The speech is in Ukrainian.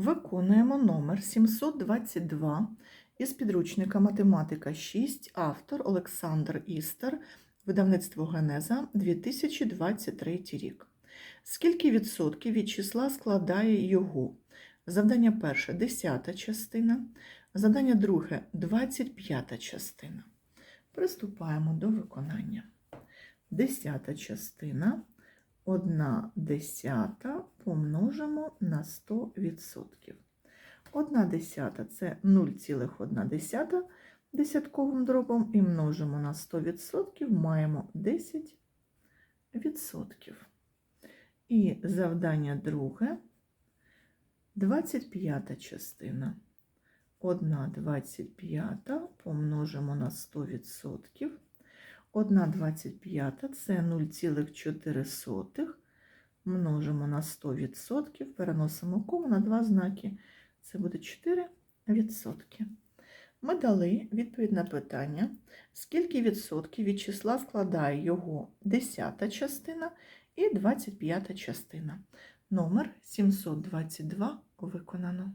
Виконуємо номер 722 із підручника Математика 6, автор Олександр Істер, видавництво Генеза 2023 рік. Скільки відсотків від числа складає його? Завдання перше 10 частина, завдання друге 25 частина. Приступаємо до виконання. Десята частина 1 десята помножимо на 100%. 1 десята це 0,1 десята десятковим дробом і множимо на 100%, маємо 10%. І завдання друге 25 частина. 1 25 помножимо на 100%. 1 25 це 0,4 множимо на 100%, переносимо кому на два знаки. Це буде 4%. Ми дали відповідь на питання, скільки відсотків від числа складає його 10 частина і 25 частина. Номер 722 виконано.